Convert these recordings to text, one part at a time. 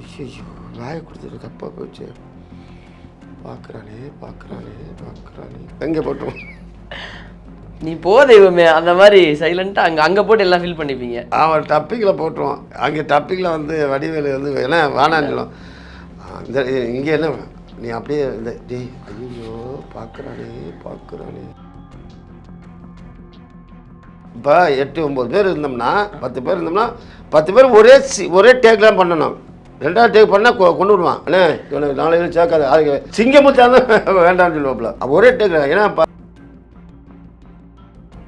ஐயோ வாயை கொடுத்துட்டு தப்பாக போச்சு. பார்க்குறானே பார்க்குறானே பார்க்குறானே. எங்கே போட்டோம். நீ போ தெய்வமே அந்த மாதிரி சைலண்டா அங்க அங்க போட்டு எல்லாம் ஃபீல் பண்ணிப்பீங்க. அவன் டப்பிக்கில் போட்டுருவான் அங்கே டப்பிக்கில் வந்து வடிவேலு வந்து என்ன வேணான்னு. இந்த இங்கே என்ன நீ அப்படியே இந்த டேய் ஐயோ பார்க்குறானே பார்க்குறானே. இப்போ எட்டு ஒம்பது பேர் இருந்தோம்னா பத்து பேர் இருந்தோம்னா பத்து பேர் ஒரே சி ஒரே டேக்லாம் பண்ணணும். ரெண்டாவது டேக் பண்ணால் கொண்டு விடுவான் அண்ணே இவனுக்கு நாளைக்கு சேர்க்காது. அதுக்கு சிங்கமுத்தா தான் வேண்டாம்னு சொல்லுவாப்புல. ஒரே டேக் ஏன்னா ப-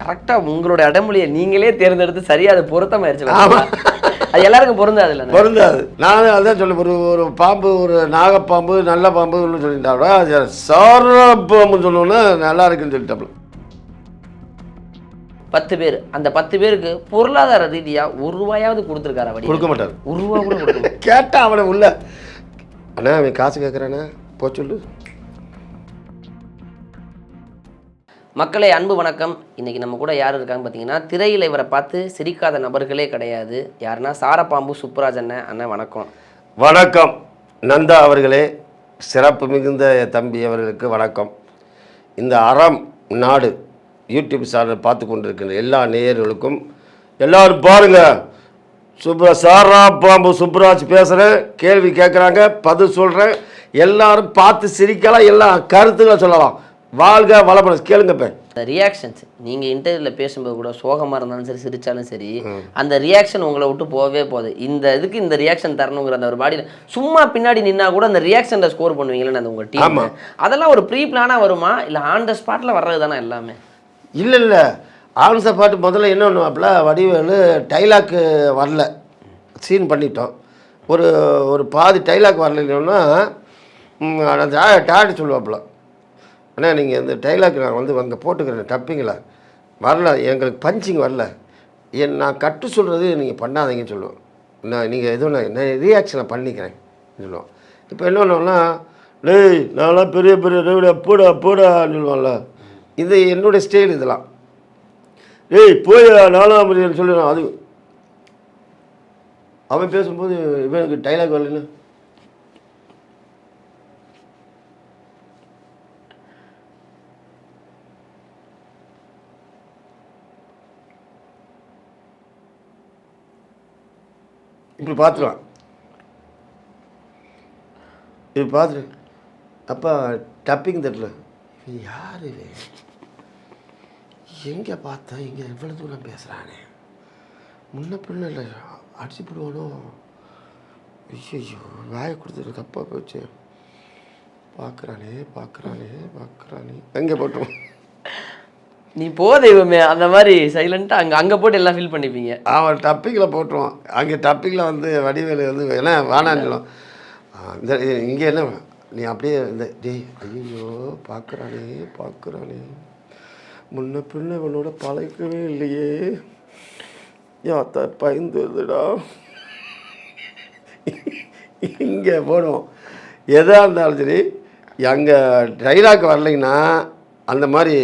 கரெக்டா உங்களோட அடமொழியை நீங்களே தேர்ந்தெடுத்து சரியா அது பொருத்தமாயிருச்சு ஆமா. அது எல்லாருக்கும் பொருந்தாது இல்லை பொருந்தாது. நான் அதான் சொல்ல ஒரு ஒரு பாம்பு ஒரு நாகப்பாம்பு நல்ல பாம்புன்னு சொல்லிட்டாப்ல அது சார பாம்புன்னு சொன்னோன்னா நல்லா இருக்குன்னு சொல்லிட்டாப்ல பத்து பேர். அந்த பத்து பேருக்கு பொருளாதார ரீதியா ஒரு ரூபாயாவது கொடுத்துருக்காரா வடி கொடுக்க மாட்டார். ஒரு ரூபா கூட கொடுக்க மாட்டாரு. கேட்டா அவனை உள்ள. அண்ணா அவன் காசு கேட்குறானே போ சொல்லு. மக்களே அன்பு வணக்கம். இன்னைக்கு நம்ம கூட யார் இருக்காங்க பார்த்தீங்கன்னா திரையில் இவரை பார்த்து சிரிக்காத நபர்களே கிடையாது. யாருன்னா சாரப்பாம்பு சுப்ராஜ் அண்ணன் அண்ணன் வணக்கம். வணக்கம். நந்தா அவர்களே சிறப்பு மிகுந்த தம்பி அவர்களுக்கு வணக்கம். இந்த அறம் நாடு யூடியூப் சேனல் பார்த்து கொண்டிருக்கிற எல்லா நேயர்களுக்கும் எல்லாரும் பாருங்க. சுப்ர சாரா பாம்பு சுப்ராஜ் பேசுகிறேன் கேள்வி கேட்குறாங்க பதில் சொல்கிறேன் எல்லாரும் பார்த்து சிரிக்கலாம் எல்லாம் கருத்துக்களை சொல்லலாம். வாழ்க வளமுடன். கேளுங்க இப்போ. அந்த ரியாக்ஷன்ஸ் நீங்கள் இன்டர்வியூவில் பேசும்போது கூட சோகமாக இருந்தாலும் சரி சிரிச்சாலும் சரி அந்த ரியாக்ஷன் உங்களை விட்டு போகவே போகுது. இந்த இதுக்கு இந்த ரியாக்ஷன் தரணுங்கிற அந்த ஒரு பாடியில் சும்மா பின்னாடி நின்னா கூட அந்த ரியாக்ஷன்ல ஸ்கோர் பண்ணுவீங்களேன்னு அந்த உங்கள் டீம். அதெல்லாம் ஒரு ப்ரீ பிளானாக வருமா? இல்லை ஆன் த ஸ்பாட்டில் வர்றது தானே எல்லாமே? இல்லை இல்லை. ஆன்சர் பாட்டு முதல்ல என்ன பண்ணுவாப்புல வடிவேலு டைலாக்கு வரல. சீன் பண்ணிட்டோம். ஒரு ஒரு பாதி டைலாக் வரலன்னா ம், சொல்லுவாப்பில் சொல்லுவாப்புல. அண்ணா நீங்கள் இந்த டைலாக் நான் வந்து அங்கே போட்டுக்கிறேன் டப்பிங்களா வரல எங்களுக்கு பஞ்சிங் வரல. என் நான் கட்டு சொல்கிறது நீங்கள் பண்ணாதீங்கன்னு சொல்லுவோம். நான் நீங்கள் எதுவும் நான் நான் ரியாக்ஷனை பண்ணிக்கிறேன் சொல்லுவோம். இப்போ என்ன பண்ணுவோம்னா டேய் நான்லாம் பெரிய பெரிய போடா போடான்னு சொல்லுவான்ல இது என்னுடைய ஸ்டைல் இதெல்லாம். ஏய் போய் நாலாம் முடியும் சொல்லுறான் அது அவன் பேசும்போது இவனுக்கு டைலாக் வரலன்னு இப்படி பார்த்துருவான் இப்படி பார்த்துரு அப்பா டப்பிங் தட்டல. யார் இவன் எங்கே பார்த்தா? இங்கே இவ்வளோ தூரம் பேசுகிறானே முன்ன பின்ன இல்லை அடிச்சு போடுவானோ? ஐயோ வாயை கொடுத்துட்டு தப்பாக போச்சு. பார்க்குறானே பார்க்குறானே பார்க்குறானே எங்கே போட்டோம்? நீ போ தெய்வமே அந்த மாதிரி சைலண்ட்டாக அங்கே அங்கே போட்டு எல்லாம் ஃபீல் பண்ணிப்பீங்க. அவன் டப்பிங்கில் போட்டுருவான். அங்கே டப்பிங்கில் வந்து வடிவேலு வந்து சொல்லுவான். ஆ, இந்த இங்கே என்ன நீ அப்படியே இந்த டேய் ஐயோ பார்க்குறானே பார்க்குறானே முன்ன பின்ன இவனோட பழக்கவே இல்லையே. யாத்தா பயந்துடுதுடா இங்கே போடுவோம் எதாக இருந்தாலும் சரி அங்கே டைலாக் வரலைங்கன்னா அந்த மாதிரி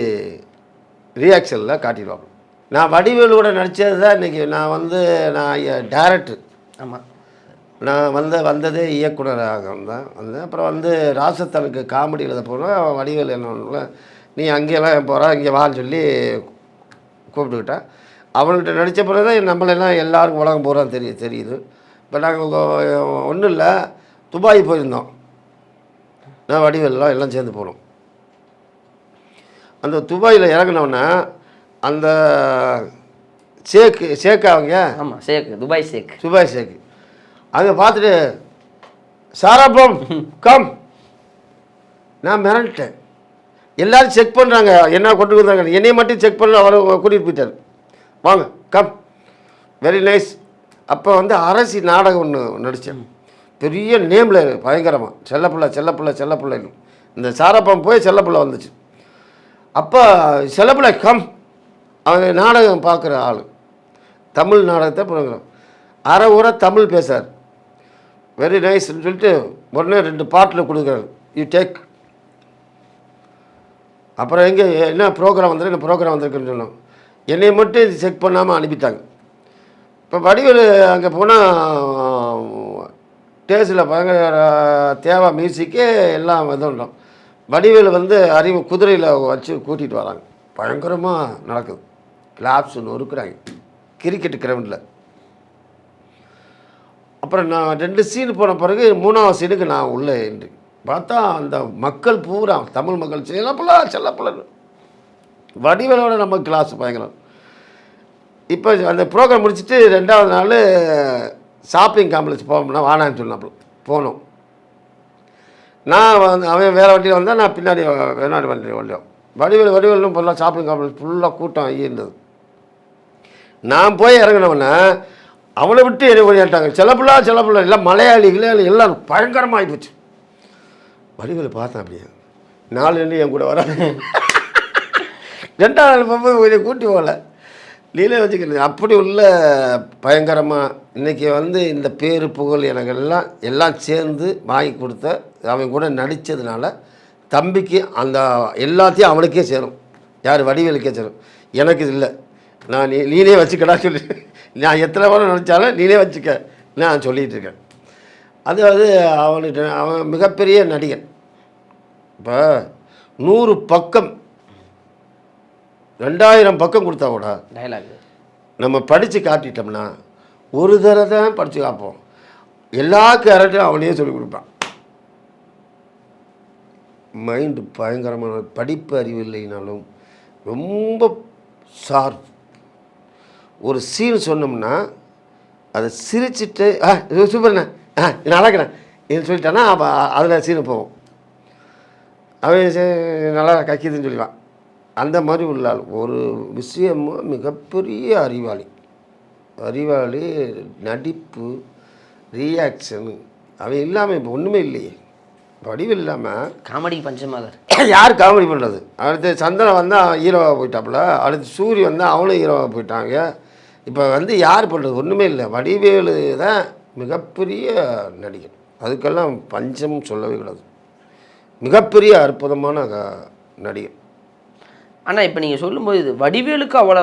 ரியாக்ஷனில் காட்டிடுவாங்க. நான் வடிவேலோட நடித்தது தான் இன்றைக்கி நான் வந்து நான் டேரக்டர் ஆமாம் நான் வந்து வந்ததே இயக்குனராக வந்தேன் வந்தேன். அப்புறம் வந்து ராசத்தனுக்கு காமெடி எழுத போனால் வடிவேல் என்ன நீ அங்கேயெல்லாம் போகிறா இங்கே வான்னு சொல்லி கூப்பிட்டுக்கிட்டேன். அவன்கிட்ட நடித்த பிறகு தான் நம்மளெல்லாம் எல்லாருக்கும் உலகம் பூரா தெரியும் தெரியுது. இப்போ நாங்கள் ஒன்றும் இல்லை துபாய் போயிருந்தோம். நான் வடிவேல்லாம் எல்லாம் சேர்ந்து போனோம். அந்த துபாயில் இறங்கினோன்னே அந்த ஷேக்கு ஷேக் அவங்க. ஆமாம் ஷேக் துபாய் ஷேக். சுபாஷ் ஷேக். அங்கே பார்த்துட்டு சாராப்பம் கம் நான் மிரண்டேன் எல்லாரும் செக் பண்ணுறாங்க என்ன கொண்டு வந்தாங்க என்னைய மட்டும் செக் பண்ணல அவர் கூட்டிகிட்டு போயிட்டார். வாங்க கம் வெரி நைஸ் அப்போ வந்து அரசி நாடகம் ஒன்று நடித்தேன் பெரிய நேமில் பயங்கரமாக செல்லப்பிள்ளை செல்லப்பிள்ளை செல்லப்பிள்ளைன்னு இந்த சாரப்பம் போய் செல்லப்பிள்ளை வந்துச்சு. அப்போ செல்லப்பிள்ளை கம் அவன் நாடகம் பார்க்குற ஆள். தமிழ் நாடகத்தை ப்ரோக்ராம் அரை ஊரா தமிழ் பேசார் வெரி நைஸ்ன்னு சொல்லிட்டு உடனே ரெண்டு பாட்டில் கொடுக்குறாரு. யூ டேக் அப்புறம் எங்கே என்ன ப்ரோக்ராம் வந்துருக்கு என்ன ப்ரோக்ராம் வந்திருக்குன்னு சொன்னோம். என்னை மட்டும் செக் பண்ணாமல் அனுப்பிட்டாங்க. இப்போ வடிவேலு அங்கே போனால் ஸ்டேஜில் பயங்கர தேவை மியூசிக்கு எல்லாம் இதுன்றோம் பண்ணுறோம் வடிவேலு வந்து அறிவு குதிரையில் வச்சு கூட்டிகிட்டு வராங்க. பயங்கரமாக நடக்குது. கிளாப்ஸ் நொறுக்குறாங்க கிரிக்கெட் கிரவுண்டில் அப்புறம் நான் ரெண்டு சீன் போன பிறகு மூணாவது சீனுக்கு நான் உள்ளே என்று பார்த்தா அந்த மக்கள் பூரா தமிழ் மக்கள் செல்லப்பிள்ளா செல்லப்பிள்ளை வடிவலோட நம்ம கிளாஸ் பயங்கரம். இப்போ அந்த ப்ரோக்ராம் முடிச்சுட்டு ரெண்டாவது நாள் ஷாப்பிங் காம்ப்ளெக்ஸ் போகணும்னா வானான்னு சொன்னாப்புல. போனோம். நான் வந்து அவன் வேறு வண்டியில் வந்தால் நான் பின்னாடி வேணாடி வண்டி வண்டியோம் வடிவேல் வடிவேலும் ஃபுல்லாக ஷாப்பிங் காம்ப்ளெக்ஸ் ஃபுல்லாக கூட்டம் இருந்தது. நான் போய் இறங்கினவொன்னே அவளை விட்டு என்னை ஓடிட்டாங்க சில பிள்ளை எல்லாம் மலையாளி எல்லாம் பயங்கரமாக ஆகிப்போச்சு வடிவில் பார்த்தேன் அப்படியே. நாலு நின்று என் கூட வர. ரெண்டாவது நாள் போகும்போது கொஞ்சம் கூட்டி போகல. நீலே வச்சுக்கிறது. அப்படி உள்ள பயங்கரமாக இன்றைக்கி வந்து இந்த பேரு புகழ் எனக்கு எல்லாம் எல்லாம் சேர்ந்து வாங்கி கொடுத்த அவன் கூட நடித்ததுனால தம்பிக்கு அந்த எல்லாத்தையும் அவனுக்கே சேரும். யார் வடிவேலுக்கே சேரும். எனக்கு இது இல்லை. நான் நீ நீனே வச்சுக்கடா சொல்லி. நான் எத்தனை வாரம் நினச்சாலும் நீனே வச்சுக்க. நான் சொல்லிகிட்டு இருக்கேன். அதாவது அவனுக்கு அவன் மிகப்பெரிய நடிகன். இப்போ நூறு பக்கம் ரெண்டாயிரம் பக்கம் கொடுத்தா கூட டைலாக். நம்ம படித்து காட்டிட்டோம்னா ஒரு தடவை தான் படித்து காப்போம். எல்லா கேரக்டரும் அவனே சொல்லிக் கொடுப்பான். மைண்டு பயங்கரமான படிப்பு அறிவு இல்லைனாலும் ரொம்ப ஷார்ப் ஒரு சீன் சொன்னோம்னா அதை சிரிச்சிட்டு ஆ சூப்பர்ண்ணே ஆ நல்லாக்கிறேன் இது சொல்லிட்டானா அப்போ அதில் சீனு போவோம் அவன் நல்லா கக்கிதுன்னு சொல்லிவான் அந்த மாதிரி உள்ள ஆள் ஒரு விஷயமும் மிகப்பெரிய அறிவாளி. அறிவாளி நடிப்பு ரியாக்ஷனு அவன் இல்லாமல் இப்போ ஒன்றுமே இல்லையே. வடிவு இல்லாமல் காமெடி பஞ்சமாதர் யார் காமெடி பண்ணுறது அடுத்து சந்தனம் வந்தால் ஹீரோவாக போயிட்டாப்புல. அடுத்து சூரி வந்தால் அவனும் ஹீரோவாக போயிட்டாங்க. இப்போ வந்து யார் பண்ணுறது? ஒன்றுமே இல்லை. வடிவேலு தான் மிகப்பெரிய நடிகர் அதுக்கெல்லாம் பஞ்சம் சொல்லவே கூடாது. மிகப்பெரிய அற்புதமான நடிகர் ஆனால் இப்போ நீங்கள் சொல்லும்போது இது வடிவேலுக்கு அவ்வளோ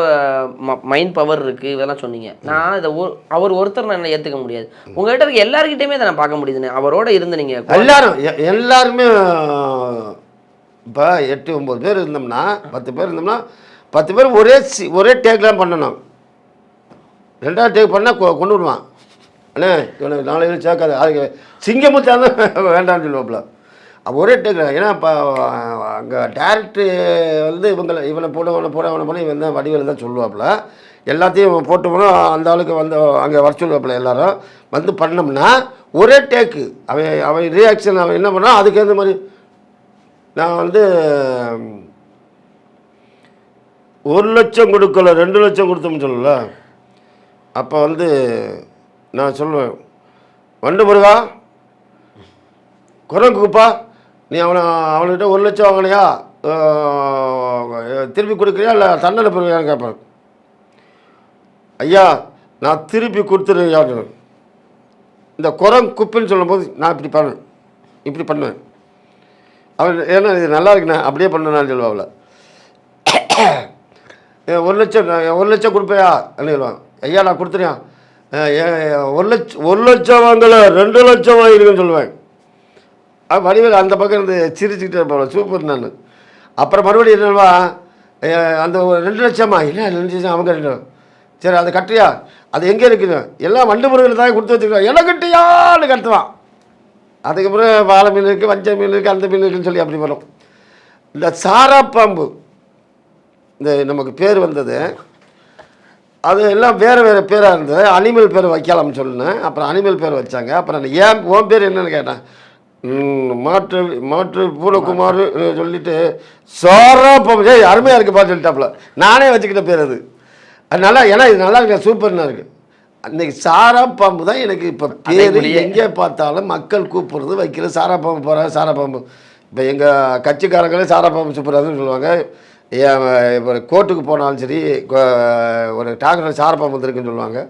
மைண்ட் பவர் இருக்குது இதெல்லாம் சொன்னீங்க. நான் இதை ஒரு அவர் ஒருத்தர் நான் ஏற்றுக்க முடியாது. உங்கள்கிட்ட இருக்க எல்லாருக்கிட்டையுமே இதை நான் பார்க்க முடியுதுண்ணே. அவரோட இருந்து நீங்கள் எல்லாரும் எல்லாருமே இப்போ எட்டு ஒம்பது பேர் இருந்தோம்னா பத்து பேர் இருந்தோம்னா பத்து பேர் ஒரே சி ஒரே டேக்லாம் பண்ணணும். ரெண்டாவது டேக் பண்ணால் கொண்டு விடுவான் அண்ணே இவனுக்கு நாலு பேர் சேர்க்காது. அதுக்கு சிங்கமுத்தா தான் வேண்டாம்னு சொல்லுவாப்புல. அப்போ ஒரே டேக் ஏன்னா இப்போ அங்கே டேரக்டர் வந்து இவங்களை இவனை போட இவனை போட இவனை போட இவன் தான் வடிவில் தான் சொல்லுவாப்புல. எல்லாத்தையும் போட்டு போனால் அந்த ஆளுக்கு வந்து அங்கே வர சொல்லுவாப்புல எல்லாரும். வந்து பண்ணோம்னா ஒரே டேக்கு அவன் அவன் ரியாக்ஷன் அவன் என்ன பண்ணான்? அதுக்கு ஏற்ற மாதிரி. நான் வந்து ஒரு லட்சம் கொடுக்கல ரெண்டு லட்சம் கொடுத்தோம்னு சொல்லல. அப்போ வந்து நான் சொல்லுவேன் வண்டு முருகா குரங்குப்பா நீ அவனை அவன்கிட்ட ஒரு லட்சம் வாங்கினியா? திருப்பி கொடுக்குறியா? இல்லை தண்டனை பெறுவியான்னு கேட்பான் ஐயா நான் திருப்பி கொடுத்துருவியான்னு இந்த குரம் குப்பின்னு சொல்லும்போது நான் இப்படி பண்ணேன் இப்படி பண்ணுவேன். அவன் ஏன்னா இது நல்லா இருக்குண்ணே அப்படியே பண்ணணும்னு சொல்லுவாள் ஒரு லட்சம் ஒரு லட்சம் கொடுப்பையா? சொல்லுவான். ஐயா நான் கொடுத்துறேன். ஒரு லட்சம் ஒரு லட்சம் வாங்கல ரெண்டு லட்சம் வாங்கிருக்குன்னு சொல்லுவேன். அது வடிவேல் அந்த பக்கம் இருந்து சிரிச்சுக்கிட்டே இருப்பாள் சூப்பர் நான். அப்புறம் மறுபடியும் என்னவா அந்த ஒரு ரெண்டு லட்சமா? இல்லை ரெண்டு லட்சம் அவங்க ரெண்டு. சரி அதை கட்டுறியா? அது எங்கே இருக்குது? எல்லாம் வண்டு முருகன் தான் கொடுத்து வச்சுருக்கோம் என்ன கட்டியான்னு கட்டுவான் அதுக்கப்புறம் வாழை மீன் இருக்குது வஞ்ச மீன் இருக்குது அந்த மீன் இருக்குன்னு சொல்லி அப்படி வரும். இந்த சாரா பாம்பு இந்த நமக்கு பேர் வந்தது அது எல்லாம் வேறு வேறு பேராக இருந்தது. அனிமல் பேர் வைக்கலாம்னு சொன்னேன் அப்புறம் அனிமல் பேர் வச்சாங்க. அப்புறம் ஏன் உன் பேர் என்னன்னு கேட்டேன். மாற்று மாற்று பூனகுமார் சொல்லிட்டு சாரா பாம்பு ஏய் அருமையாக இருக்குப்பா சொல்லிட்டாப்புல. நானே வச்சுக்கிட்ட பேர் அது. அதனால ஏன்னா இது நல்லா இருக்கு சூப்பர்னா இருக்கு. அன்னைக்கு சாரா பாம்பு தான் எனக்கு இப்போ பேர். எங்கே பார்த்தாலும் மக்கள் கூப்பிடுறது வைக்கிறது சாரா பாம்பு போகிறாங்க சாரா பாம்பு. இப்போ எங்கள் கட்சிக்காரங்களே சாரா பாம்பு சூப்பராதுன்னு சொல்லுவாங்க. இப்போ கோர்ட்டுக்கு போனாலும் சரி கோ- ஒரு டாக்டர் சாரப்பாம்பு வந்திருக்குன்னு சொல்லுவாங்க.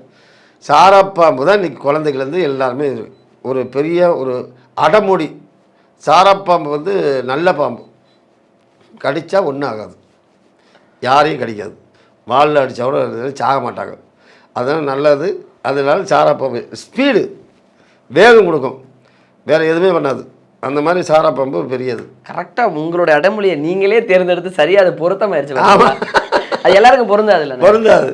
சாரா பாம்பு தான் இன்றைக்கி குழந்தைகள்லேருந்து எல்லாருமே ஒரு பெரிய ஒரு அடமொழி சாரா பாம்பு வந்து நல்ல பாம்பு. கடித்தா ஒன்றும் ஆகாது. யாரையும் கடிக்காது. வாலில் அடித்தா கூட சாக மாட்டாங்க. அதனால் நல்லது. அதனால சாரா பாம்பு. ஸ்பீடு. வேகம் கொடுக்கும். வேறு எதுவுமே பண்ணாது. அந்த மாதிரி சாரா பாம்பு பெரியது. கரெக்டாக உங்களுடைய அடமொழியை நீங்களே தேர்ந்தெடுத்து சரியா அது பொருத்தமாயிருச்சு பாத்தீங்களா? அது எல்லாருக்கும் பொருந்தாது இல்லை பொருந்தாது.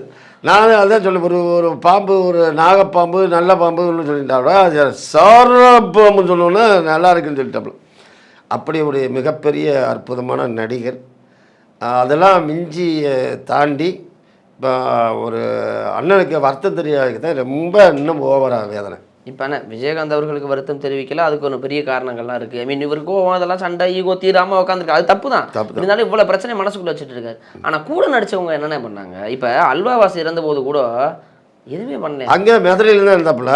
நான் அதான் சொல்ல ஒரு ஒரு பாம்பு ஒரு நாகப்பாம்பு நல்ல பாம்புன்னு சொல்லிட்டாவிட அது சாரா பாம்புன்னு சொன்னோன்னா நல்லா இருக்குன்னு சொல்லிட்டாப்புல அப்படி ஒரு மிகப்பெரிய அற்புதமான நடிகர். அதெல்லாம் மிஞ்சி தாண்டி இப்போ ஒரு அண்ணனுக்கு வருத்தம் தெரியாதுக்கு தான் ரொம்ப இன்னும் ஓவராக வேதனை. இப்போ என்ன விஜயகாந்த் அவர்களுக்கு வருத்தம் தெரிவிக்கல அதுக்கு ஒரு பெரிய காரணங்கள்லாம் இருக்கு. ஐ மீன் இவர் கோவம் அதெல்லாம் சண்டை ஈகோ தீராம உட்காந்துருக்கு அது தப்பு தான். தப்பு இருந்தாலும் இவ்வளவு பிரச்சனை மனசுக்குள்ள வச்சுட்டு இருக்காரு. ஆனா கூட நடிச்சவங்க என்னென்ன பண்ணாங்க? இப்ப அல்வாவாசி இறந்த போது கூட எதுவுமே பண்ணல. அங்கே மதுரையில் தான் இருந்தாப்புல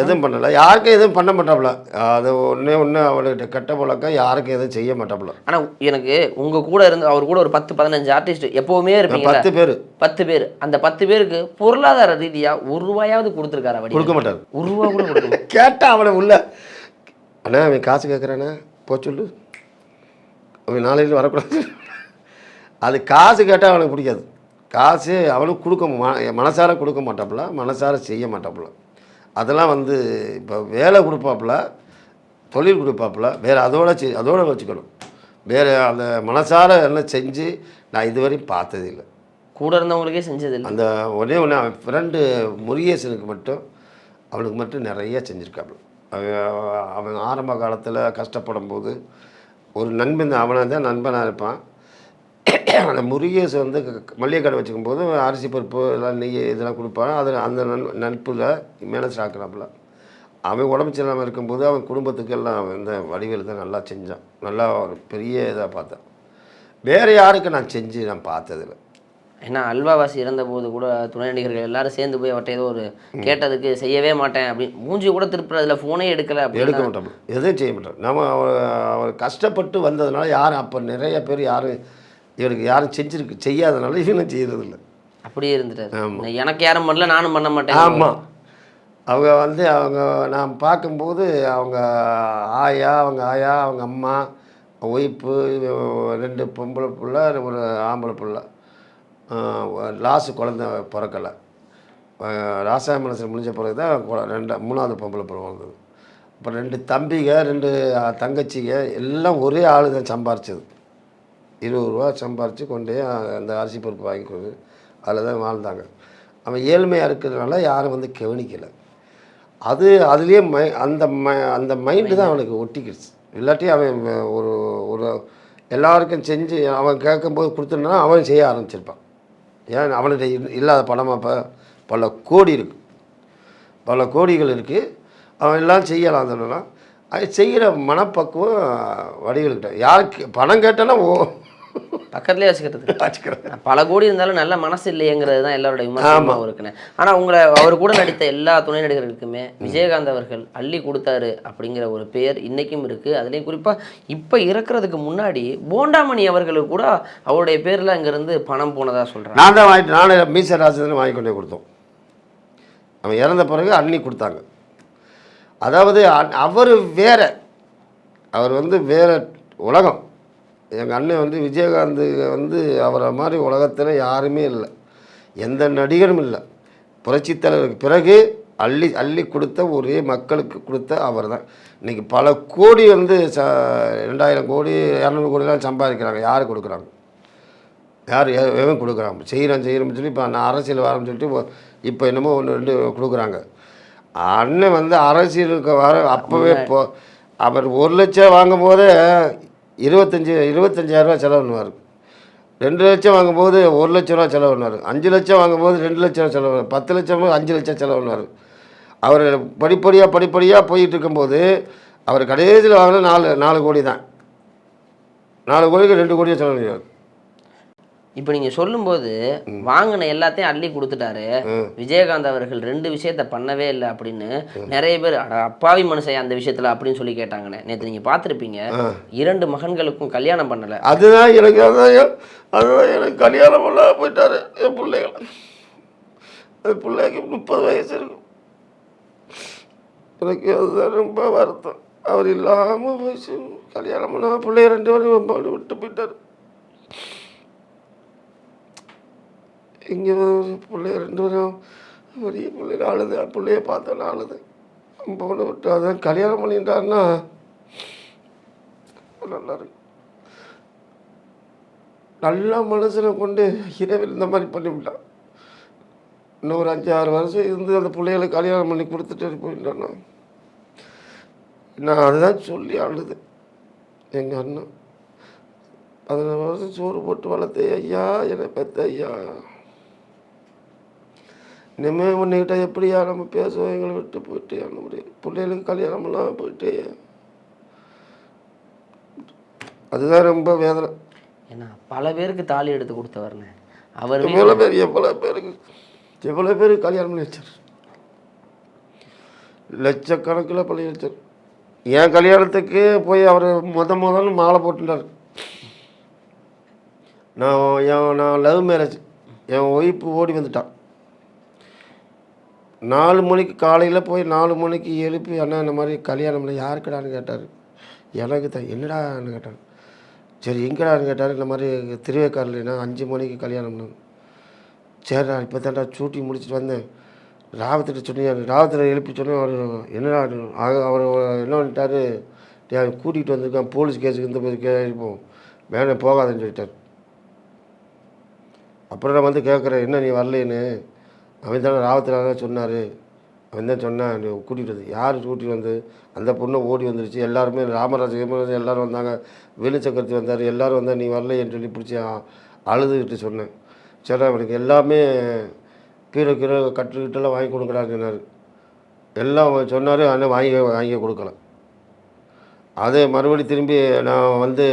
எதுவும் பண்ணலை. யாருக்கும் எதுவும் பண்ண மாட்டாப்புல. அது ஒன்றே ஒன்று அவர்கிட்ட கெட்ட பழக்கம் யாருக்கும் எதுவும் செய்ய மாட்டாப்புல. ஆனா எனக்கு உங்க கூட இருந்து அவர் கூட ஒரு பத்து பதினஞ்சு ஆர்டிஸ்ட் எப்பவுமே இருப்பீங்க பத்து பேர். பத்து பேர். அந்த பத்து பேருக்கு பொருளாதார ரீதியா ஒரு ரூபாயாவது கொடுத்துருக்காரு கொடுக்க வடி மாட்டார். ஒரு ரூபா கூட கொடுக்க மாட்டாரு. கேட்டா அவனை உள்ள. அண்ணா அவன் காசு கேட்குறானே போ சொல்லு. அவன் நாளைக்கு வரக்கூடாது அது காசு கேட்டால் அவனுக்கு பிடிக்காது. காசு அவனுக்கு கொடுக்க மனசார கொடுக்க மாட்டாப்புல மனசார செய்ய மாட்டாப்புல. அதெல்லாம் வந்து இப்போ வேலை கொடுப்பாப்புல தொழில் கொடுப்பாப்புல வேறு அதோட செய் அதோட வச்சுக்கணும். வேறு அந்த மனசார என்ன செஞ்சு நான் இதுவரையும் பார்த்ததில்லை. கூட இருந்தவங்களுக்கே செஞ்சது அந்த ஒரே ஒன்று அவன் ஃப்ரெண்டு முருகேசனுக்கு மட்டும் அவனுக்கு மட்டும் நிறைய செஞ்சுருக்காப்புல அவன் அவன் ஆரம்ப காலத்தில் கஷ்டப்படும் போது ஒரு நண்பன் அவனை தான் நண்பனாக இருப்பான். அந்த முருகேசு வந்து மளிகை கடை வச்சுக்கும் போது அரிசி பருப்பு எல்லாம் நெய் இதெல்லாம் கொடுப்பான் அதில் அந்த நன் நட்பில் மேனேஜ் ஆக்குறாப்புல. அவன் உடம்பு சரியில்லாமல் இருக்கும்போது அவன் குடும்பத்துக்கு எல்லாம் இந்த வடிவேல் தான் நல்லா செஞ்சான். நல்லா ஒரு பெரிய இதாக பார்த்தேன். வேறு யாருக்கு நான் செஞ்சு நான் பார்த்ததில்ல. ஏன்னா அல்வாவாசி இறந்த போது கூட துணை நடிகர்கள் எல்லாரும் சேர்ந்து போய் அவர்கிட்ட ஏதோ ஒரு கேட்டதுக்கு செய்யவே மாட்டேன் அப்படின்னு மூஞ்சி கூட திருப்புற அதில் ஃபோனே எடுக்கல எடுக்க மாட்டோம் எதுவும் செய்ய மாட்டோம் நம்ம அவர் கஷ்டப்பட்டு வந்ததுனால யாரும் அப்போ நிறைய பேர் யாரும் இவருக்கு யாரும் செஞ்சிருக்கு செய்யாதனால இவனும் செய்யறதில்ல. அப்படியே இருந்துட்டாரு. ஆமா. எனக்கு யாரும் பண்ணல நானும் பண்ண மாட்டேன். ஆமாம் அவங்க வந்து அவங்க நான் பார்க்கும்போது அவங்க ஆயா அவங்க ஆயா அவங்க அம்மா ஒய்ஃபு ரெண்டு பொம்பளை பிள்ளை ஒரு ஆம்பளை பிள்ளை. லாஸ்ட் குழந்த பிறக்கலை. ராசாய மனசில் முடிஞ்ச பிறகு தான் ரெண்டு மூணாவது பொம்பளை பிள்ளை வந்தது அப்புறம் ரெண்டு தம்பிங்க ரெண்டு தங்கச்சிங்க எல்லாம் ஒரே ஆள் தான் சம்பாரிச்சது. இருபது ரூபா சம்பாரித்து கொண்டு அந்த அரிசி பருப்பு வாங்கி கொடு. அதில் தான் வாழ்ந்தாங்க. அவன் ஏழ்மையாக இருக்கிறதுனால யாரும் வந்து கவனிக்கலை. அது அதுலேயே மை அந்த ம அந்த மைண்டு தான் அவனுக்கு ஒட்டிக்கிடுச்சு. இல்லாட்டி அவன் ஒரு ஒரு எல்லாருக்கும் செஞ்சு அவன் கேட்கும்போது கொடுத்துருந்தா அவன் செய்ய ஆரம்பிச்சிருப்பான். ஏன்? அவன்கிட்ட இல்லாத பணமாக இப்போ பல கோடி இருக்குது பல கோடிகள் இருக்குது அவன் எல்லாம் செய்யலாம் அதெல்லாம் அது செய்கிற மனப்பக்குவம் வடிவெடுக்கிட்டான் யாருக்கு பணம் கேட்டேன்னா ஓ பக்கத்துலேயே வச்சுக்கிறது. வச்சுக்கிறேன் பல கோடி இருந்தாலும் நல்ல மனசு இல்லையேங்கிறது தான் எல்லாரோட விமர்சனமாகவும் இருக்குண்ணே ஆனால் உங்களை அவர் கூட நடித்த எல்லா துணை நடிகர்களுக்குமே விஜயகாந்த் அவர்கள் அள்ளி கொடுத்தாரு அப்படிங்கிற ஒரு பெயர் இன்னைக்கும் இருக்கு. அதுலேயும் குறிப்பாக இப்போ இறக்குறதுக்கு முன்னாடி போண்டாமணி அவர்களுக்கு கூட அவருடைய பேரில் அங்கேருந்து பணம் போனதா சொல்கிறாங்க நான் தான் வாங்கிட்டு நானே மீச ராஜேந்திரன் வாங்கி கொண்டே கொடுத்தோம். அவன் இறந்த பிறகு அண்ணி கொடுத்தாங்க. அதாவது அவர் வேற. அவர் வந்து வேற உலகம். எங்கள் அண்ணன் வந்து விஜயகாந்த் வந்து அவரை மாதிரி உலகத்தில் யாருமே இல்லை. எந்த நடிகரும் இல்லை. புரட்சித் தலைவருக்கு பிறகு அள்ளி அள்ளி கொடுத்த ஒரே மக்களுக்கு கொடுத்த அவர் தான் இன்றைக்கி பல கோடி வந்து ச ரெண்டாயிரம் கோடி இரநூறு கோடிலாம் சம்பாதிக்கிறாங்க. யார் கொடுக்குறாங்க? யார் எவன் கொடுக்குறான் செய்கிறேன் செய்கிறேன்னு சொல்லி இப்போ நான் அரசியல் வரேன்னு சொல்லிட்டு இப்போ என்னமோ ஒன்று ரெண்டு கொடுக்குறாங்க. அண்ணன் வந்து அரசியலுக்கு வர அப்போவே இப்போ அவர் ஒரு லட்சம் வாங்கும் போதே இருபத்தஞ்சி இருபத்தஞ்சாயிரரூவா செலவு பண்ணுவார். ரெண்டு லட்சம் வாங்கும்போது ஒரு லட்ச ரூபா செலவு பண்ணுவார். அஞ்சு லட்சம் வாங்கும்போது ரெண்டு லட்சம் ரூபா செலவு பண்ணாரு. பத்து லட்சம் அஞ்சு லட்சம் செலவு பண்ணுவார். அவர் படிப்படியாக படிப்படியாக போயிட்டு இருக்கும்போது அவர் கடைசியில் வாங்கின நாலு நாலு கோடி தான். நாலு கோடிக்கு ரெண்டு கோடியாக செலவு பண்ணுவார் இப்போ நீங்கள் சொல்லும்போது வாங்கின எல்லாத்தையும் அள்ளி கொடுத்துட்டாரு. விஜயகாந்த் அவர்கள் ரெண்டு விஷயத்த பண்ணவே இல்லை அப்படின்னு நிறைய பேர் அப்பாவி மனுஷன் அந்த விஷயத்துல அப்படின்னு சொல்லி கேட்டாங்கண்ணே. நேற்று நீங்கள் பார்த்துருப்பீங்க. இரண்டு மகன்களுக்கும் கல்யாணம் பண்ணலை. அதுதான் எனக்கு அதான் அதுதான் எனக்கு கல்யாணம் பண்ண போயிட்டாரு என் பிள்ளைகள். பிள்ளைக்கு முப்பது வயசு இருக்கும். எனக்கு அதுதான் ரொம்ப வருத்தம். அவர் இல்லாமல் வயசு கல்யாணம் பண்ண பிள்ளைய ரெண்டு பேரும் விட்டு போயிட்டாரு. இங்கே பிள்ளைய ரெண்டு பேரும் பெரிய பிள்ளைங்க அழுது பிள்ளைய பார்த்தோன்னு அழுது. பொண்ணு விட்டு அதான் கல்யாணம் பண்ணிட்டாருன்னா நல்லா இருக்கும். நல்ல மனசில் கொண்டு இரவில் இந்த மாதிரி பண்ணிவிட்டான். இன்னும் ஒரு அஞ்சு ஆறு வருஷம் இருந்து அந்த பிள்ளைகளை கல்யாணம் பண்ணி கொடுத்துட்டு போயிட்டான்னா. நான் அதுதான் சொல்லி அழுது. எங்கள் அண்ணன் பதினஞ்சு வருஷம் சோறு போட்டு வளர்த்தே ஐயா என்னை பெத்த ஐயா. இனிமேல் உன்னைகிட்ட எப்படியா நம்ம பேசுவோம்? எங்களை விட்டு போயிட்டு அந்த முடியும் பிள்ளைகளுக்கு கல்யாணமெல்லாம் போயிட்டு. அதுதான் ரொம்ப வேதனை. ஏன்னா பல பேருக்கு தாலி எடுத்து கொடுத்தவர்னே அவர் எவ்வளோ பேர் எவ்வளோ பேருக்கு எவ்வளோ பேர் கல்யாணம் பண்ணி வச்சார்? லட்சக்கணக்கில் பண்ணி வச்சார். என் கல்யாணத்துக்கு போய் அவர் முத முதல்ல மாலை போட்டுட்டார். நான் என் நான் லவ் மேரேஜ் என் ஒய்ஃபு ஓடி வந்துட்டான் நாலு மணிக்கு காலையில் போய் நாலு மணிக்கு எழுப்பி அண்ணா இந்த மாதிரி கல்யாணம் யாருக்கடான்னு கேட்டார். எனக்கு தான் என்னடான்னு கேட்டார். சரி எங்கடான்னு கேட்டார் இந்த மாதிரி திருவேக்காரில்னா அஞ்சு மணிக்கு கல்யாணம் பண்ணணும் சரிடா இப்போ தான்டா சூட்டி முடிச்சுட்டு வந்தேன். ராவத்திட்ட சொன்னேன் ராவத்தில் எழுப்பி சொன்னேன் அவர் என்னடா அவர் என்ன பண்ணிட்டாரு கூட்டிகிட்டு வந்திருக்கான் போலீஸ் கேஸுக்கு இந்த கேட்போம். வேணும் போகாதுன்னு சொல்லிட்டார். அப்புறம் நான் வந்து கேட்குறேன் என்ன நீ வரலேன்னு அவன் தான் ராவத்தில் சொன்னார்? அவன் தான் சொன்னான் கூட்டிகிட்டு வந்து யார் கூட்டிகிட்டு வந்து அந்த பொண்ணு ஓடி வந்துருச்சு எல்லாருமே ராமராஜ் ஹேமராஜ் எல்லாரும் வந்தாங்க வேலு சக்கரத்தி வந்தார் எல்லோரும் வந்தால் நீ வரலையேன்னு சொல்லி பிடிச்சி அழுதுகிட்டு சொன்னேன். சரி அவனுக்கு எல்லாமே கீரை கீரை கட்டுக்கிட்டெல்லாம் வாங்கி கொடுக்குறாங்கன்னாரு எல்லாம் சொன்னார் ஆனால் வாங்கி வாங்கி கொடுக்கல. அதே மறுபடி திரும்பி நான் வந்து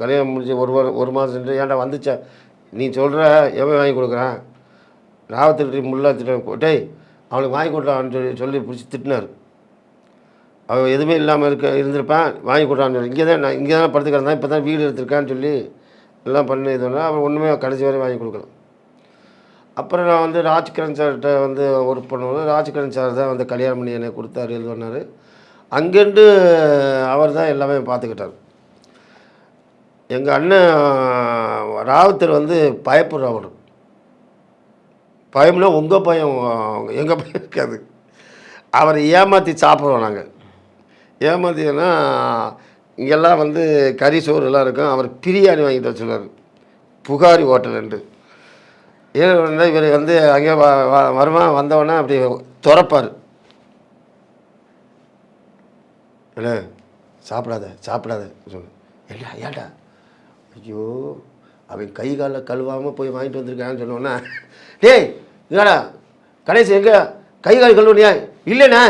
கல்யாணம் முடிஞ்சு ஒரு வாரம் ஒரு மாதம் சென்று ஏன்டா வந்துச்சேன் நீ சொல்கிற எவன் வாங்கி கொடுக்குறான்? ராவத்திட்டு முல்லா திட்டம் டேய் அவனுக்கு வாங்கி கொடுறான்னு சொல்லி சொல்லி பிடிச்சி திட்டினார். அவன் எதுவுமே இல்லாமல் இருக்க இருந்திருப்பான் வாங்கி கொடுறான்னு சொல்லி. இங்கே தான் நான் இங்கே தான் படுத்துக்கிறேன். இப்போ தான் வீடு எடுத்திருக்கான்னு சொல்லி எல்லாம் பண்ணி இதுனா அவன் ஒன்றுமே கடைசி வரை வாங்கி கொடுக்கலாம் அப்புறம் நான் வந்து ராஜ்கிரண் சார்கிட்ட வந்து ஒர்க் பண்ணும்போது ராஜ்கிரண் சார் தான் வந்து கல்யாணம் பண்ணி என்னை கொடுத்தாரு இது பண்ணார் அங்கேருந்து அவர் தான் எல்லாமே பார்த்துக்கிட்டார். எங்கள் அண்ணன் ராவுத்தர் வந்து பயப்படுறவர் பயம்ல உங்கள் பயம் எங்கள் பயம் இருக்காது. அவரை ஏமாற்றி சாப்பிடுவோம் நாங்கள் ஏமாத்தினா இங்கெல்லாம் வந்து கறி சோறு எல்லாம் இருக்கும். அவர் பிரியாணி வாங்கிட்டு வர புகாரி புகாரி என்று. ஏன் இவர் வந்து அங்கே வ வ- வந்தவொடனே அப்படி துறப்பார் இல்லை சாப்பிடாத சாப்பிடாத சொல்லு. ஏண்டா ஏன்டா ஐயோ அவன் கை காலில் கழுவாமல் போய் வாங்கிட்டு வந்திருக்கான்னு சொன்னோன்னா டேய் என்னடா கணேஷ் எங்கே கை கால் கழுவுனியா இல்லைண்ணே.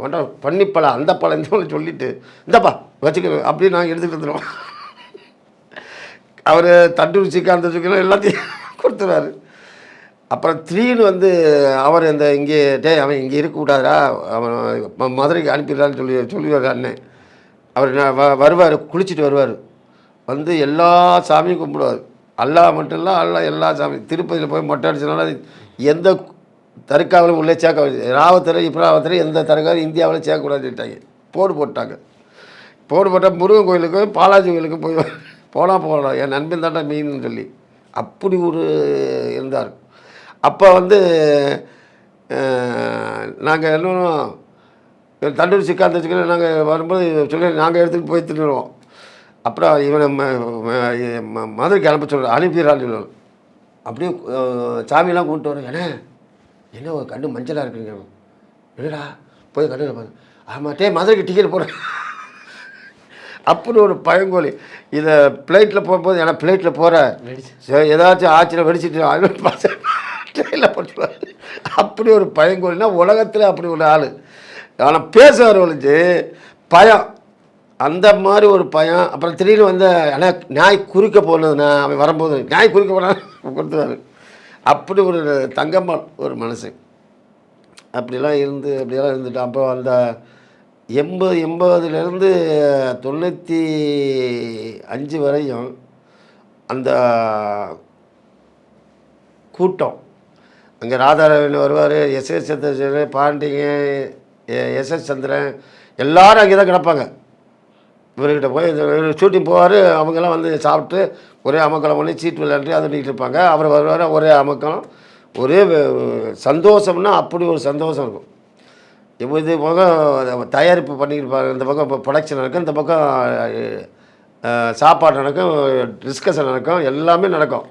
ஒன்றா பண்ணிப்பலா அந்த பழம் இந்த பழம் சொல்லிட்டு இந்தப்பா வச்சுக்க அப்படியே நாங்கள் எடுத்துகிட்டு வந்துடுவோம் அவர் தட்டு சிக்காந்த சிக்கலும் எல்லாத்தையும் கொடுத்துருவாரு. அப்புறம் த்ரீன்னு வந்து அவர் இந்த இங்கே டே அவன் இங்கே இருக்கக்கூடாதா அவன் ம- மதுரைக்கு அனுப்பிடுறான்னு சொல்லி சொல்லுவார் அண்ணன் அவர் நான் வ வருவார் குளிச்சுட்டு வருவார். வந்து எல்லா சாமியும் கும்பிடுவார். அல்லாஹ் மட்டும் இல்லை அல்லா எல்லா சாமி திருப்பதியில் போய் மொட்டை அடிச்சனால எந்த தருக்காவிலும் உள்ளே சேர்க்க ராவத்தரை இப்ராவத்தரை எந்த தருக்காவும் இந்தியாவில் சேர்க்கக்கூடாதுன்னுட்டாங்க போடு போட்டாங்க. போடு போட்டால் முருகன் கோயிலுக்கும் பாலாஜி கோயிலுக்கும் போய் போனால் போகலாம் என் நண்பன் தாண்டா மீன் சொல்லி அப்படி ஒரு இருந்தார். அப்போ வந்து நாங்கள் என்ன தண்டூர் சிக்காந்து சிக்கன் நாங்கள் வரும்போது சொல்லி நாங்கள் எடுத்துகிட்டு போய் தின்னுடுவோம் அப்புறம் இவனை ம- ம- ம- மதுரைக்கு அனுப்பிடுறான்னு அப்படியே சாமியெல்லாம் கூப்பிட்டு வரோம். ஏன்னா என்ன ஒரு கண்ணு மஞ்சளாக இருக்குங்க என்னடா? போய் கண்ணில் ஆமாம் டே மதுரைக்கு டிக்கெட் போடுறேன் அப்படி ஒரு பயங்கோலி இதை ஃப்ளைட்டில் போகும்போது ஏன்னா ஃப்ளைட்டில் போகிற ஏதாச்சும் ஆச்சுன்னா வெடிச்சிட்டு ட்ரெயினில் போட்டுருவார் அப்படி ஒரு பயங்கோலினா உலகத்தில் அப்படி ஒரு ஆள். ஆனால் பேசுவார் ஒழிஞ்சு பயம். அந்த மாதிரி ஒரு பயம் அப்புறம் திடீர்னு வந்து ஆனால் நாய் குறுக்க போனதுண்ணா அவன் வரும்போது நாய் குறுக்க போனான் கொடுத்துருவாரு அப்படி ஒரு தங்கம்மாள் ஒரு மனசு. அப்படிலாம் இருந்து அப்படியெல்லாம் இருந்துட்டு அப்போ அந்த எண்பது எண்பதுலேருந்து தொண்ணூற்றி அஞ்சு வரையும் அந்த கூட்டம். அங்கே ராதாரவன் வருவார் எஸ் எஸ் சந்திரசேகர் பாண்டிங்க எஸ் எஸ் சந்திரன் எல்லோரும் அங்கே தான் கிடப்பாங்க. இவர்கிட்ட போய் ஷூட்டிங் போவார் அவங்கெல்லாம் வந்து சாப்பிட்டு ஒரே அமக்கலம் பண்ணி சீட் விளையாண்டு அது இருப்பாங்க. அவர் வருவார் ஒரே அமக்கலம் ஒரே சந்தோஷம்னா அப்படி ஒரு சந்தோஷம் இருக்கும். இப்போ இது பக்கம் தயாரிப்பு பண்ணியிருப்பாங்க இந்த பக்கம் இப்போ ப்ரொடக்ஷன் நடக்கும் இந்த பக்கம் சாப்பாடு நடக்கும் டிஸ்கஷன் நடக்கும் எல்லாமே நடக்கும்.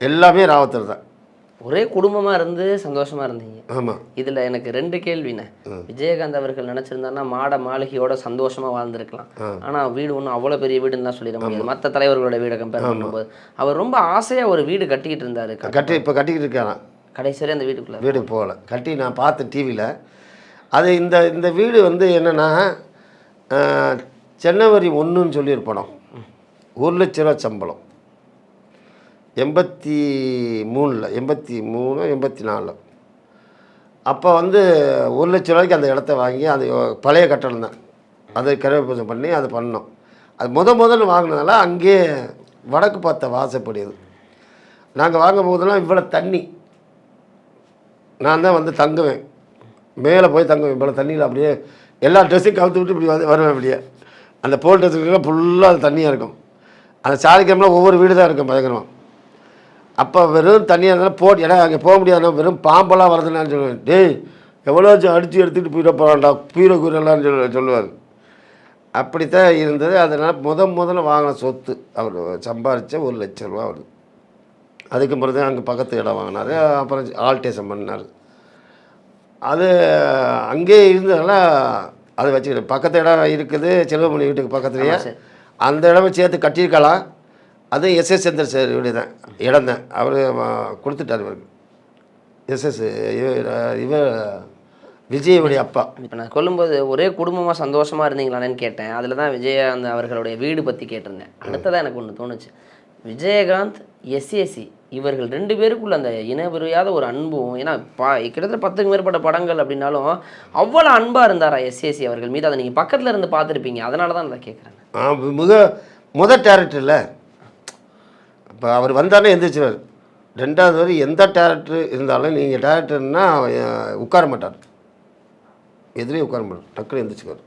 எல்லாமே ராவத்தர் தான். ஒரே குடும்பமா இருந்து சந்தோஷமா இருந்தீங்க. ஆமாம் இதுல எனக்கு ரெண்டு கேள்விண்ணே விஜயகாந்த் அவர்கள் நினைச்சிருந்தாருன்னா மாட மாளிகையோட சந்தோஷமா வாழ்ந்திருக்கலாம். ஆனா வீடு ஒன்றும் அவ்வளவு பெரிய வீடுன்னு தான் சொல்லிட முடியாது. மற்ற தலைவர்களோட வீடை கம்பேர் பண்ணும்போது. அவர் ரொம்ப ஆசையா ஒரு வீடு கட்டிக்கிட்டு இருந்தாரு. கட்டி இப்போ கட்டிக்கிட்டு இருக்கான் கடைசி வரை அந்த வீட்டுக்குள்ள. வீடு போகல. கட்டி நான் பார்த்தேன் டிவியில் அது இந்த இந்த வீடு வந்து என்னென்னா ஜனவரி ஒன்றுன்னு சொல்லி ஒரு படம் ஒரு லட்ச ரூபா சம்பளம். எண்பத்தி மூணில் எண்பத்தி மூணு எண்பத்தி நாலில். அப்போ வந்து ஒரு லட்ச ரூபாய்க்கு அந்த இடத்த வாங்கி அது பழைய கட்டடம் தான். அதை கிரகப்பூஜை பண்ணி அதை பண்ணோம். அது முத முதல்ல வாங்கினதால அங்கேயே வடக்கு பார்த்த வாசப்படி அது. நாங்கள் வாங்கும் போதெல்லாம் இவ்வளோ தண்ணி. நான் தான் வந்து தங்குவேன். மேலே போய் தங்குவேன். இவ்வளோ தண்ணியில் அப்படியே எல்லா ட்ரெஸ்ஸையும் கவுத்து விட்டு இப்படி வந்து வருவேன் அப்படியே. அந்த போல் ட்ரெஸ்ஸுக்கெல்லாம் ஃபுல்லாக அது தண்ணியாக இருக்கும். அந்த சாலிக்கிழமில் ஒவ்வொரு வீடு தான் இருக்கும் பயங்கரமாக அப்போ வெறும் தண்ணியாக இருந்தாலும் போட்டு ஏன்னா அங்கே போக முடியாது வெறும் பாம்பெல்லாம் வருதுன்னு சொல்லுவேன். டேய் எவ்வளோ அடித்து எடுத்துகிட்டு போயிட போகிறான்டா பீரை கூரெல்லாம் சொல்ல சொல்லுவார். அப்படித்தான் இருந்தது. அதனால் முத முதல்ல வாங்கின சொத்து அவர் சம்பாரித்த ஒரு லட்ச ரூபா வருது அதுக்கு பிறகு அங்கே பக்கத்து இடம் வாங்கினார். அப்புறம் ஆல்டேஷன் பண்ணார். அது அங்கே இருந்ததால அதை வச்சுக்கிட்டு பக்கத்து இடம் இருக்குது செல்வமணி வீட்டுக்கு பக்கத்துலேயே. அந்த இடமே சேர்த்து கட்டியிருக்கலாம். அது எஸ்எஸ் சந்திர சார் தான் இடம் தான். அவர் கொடுத்துட்டார் இவருக்கு. எஸ்எஸ் இவர் இவர் விஜயுடைய அப்பா. இப்போ நான் சொல்லும்போது ஒரே குடும்பமாக சந்தோஷமாக இருந்தீங்களான்னு கேட்டேன். அதில் தான் விஜயகாந்த் அவர்களுடைய வீடு பற்றி கேட்டிருந்தேன். அடுத்ததாக எனக்கு ஒன்று தோணுச்சு. விஜயகாந்த் எஸ்ஏசி இவர்கள் ரெண்டு பேருக்குள்ள அந்த இனபெரியாத ஒரு அன்பும் ஏன்னா பா கிட்டத்தட்ட பத்துக்கு மேற்பட்ட படங்கள் அப்படின்னாலும் அவ்வளோ அன்பாக இருந்தாரா எஸ்ஏசி அவர்கள் மீது? அதை நீங்கள் பக்கத்தில் இருந்து பார்த்துருப்பீங்க. அதனால தான் நான் கேட்குறேன் ஆ, மிக முத டேரக்டர் இல்லை இப்போ அவர் வந்தாலே எந்திரிச்சிருவார். ரெண்டாவது வரை எந்த டேரக்டர் இருந்தாலும் நீங்கள் டேரக்டர்னா உட்கார மாட்டார். எதிரே உட்கார மாட்டார். டக்குனு எந்திரிச்சுக்குவார்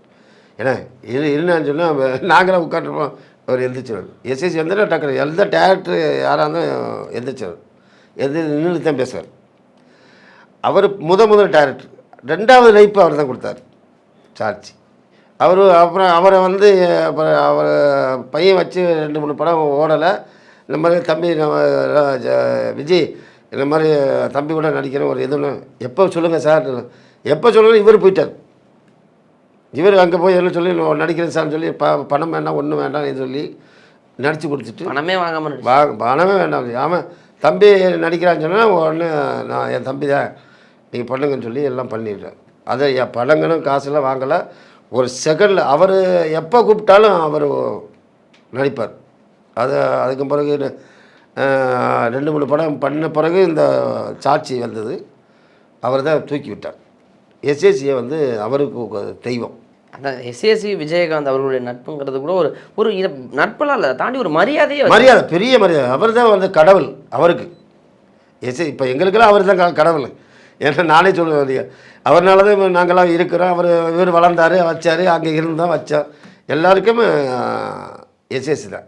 ஏன்னா இரு இருந்தான்னு சொன்னால் நாங்களாம் உட்காந்துருப்போம் அவர் எந்திரிச்சிருவார். எஸ்எஸ்சி வந்து டக்குனு எந்த டேரக்டர் யாராக இருந்தாலும் எந்திரிச்சிருவார். எது நின்று தான் பேசுவார். அவர் முத முதல் டேரக்டர். ரெண்டாவது லைஃப் அவர் தான் கொடுத்தாரு. சார்ஜ். அவர் அப்புறம் அவரை வந்து அப்புறம் அவர் பையன் வச்சு ரெண்டு மூணு படம் ஓடலை. இந்த மாதிரி தம்பி நம்ம விஜய் இந்த மாதிரி தம்பி கூட நடிக்கிறேன் ஒரு எதுன்னு எப்போ சொல்லுங்கள் சார்? எப்போ சொல்லுங்கள் இவர் போயிட்டார். இவர் அங்கே போய் என்ன சொல்லி நடிக்கிறேன் சார்னு சொல்லி ப பணம் வேண்டாம் ஒன்றும் வேண்டாம்னு சொல்லி நடித்து கொடுத்துட்டு பணமே வாங்காமல் நடிச்சு. வா பணமே வேண்டாம் ஆமாம் தம்பி நடிக்கிறான்னு சொன்னால் உடனே நான் என் தம்பி தான் நீங்கள் பண்ணுங்கன்னு சொல்லி எல்லாம் பண்ணிடுறேன் அதை என் பணங்களும் காசுலாம் வாங்கலை. ஒரு செகண்டில் அவர் எப்போ கூப்பிட்டாலும் அவர் நடிப்பார். அது அதுக்கு பிறகு ரெண்டு மூணு படம் பண்ண பிறகு இந்த சாட்சி வந்தது. அவர் தான் தூக்கி விட்டார். எஸ்எஸ்சியை வந்து அவருக்கு தெய்வம். அதான் எஸ்ஏசி விஜயகாந்த் அவர்களுடைய நட்புங்கிறது கூட ஒரு ஒரு நட்பெல்லாம் இல்லை தாண்டி ஒரு மரியாதையே மரியாதை பெரிய மரியாதை. அவர் தான் வந்து கடவுள் அவருக்கு. எஸ் இப்போ எங்களுக்கெல்லாம் அவர் தான் க- கடவுள். ஏன்னா நானே சொல்லுவேன் அவர்னால தான் நாங்கெல்லாம் இருக்கிறோம். அவர் இவர் வளர்ந்தார் வச்சார் அங்கே இருந்தோம் வச்சார். எல்லாருக்குமே எஸ்எஸ்சி தான்.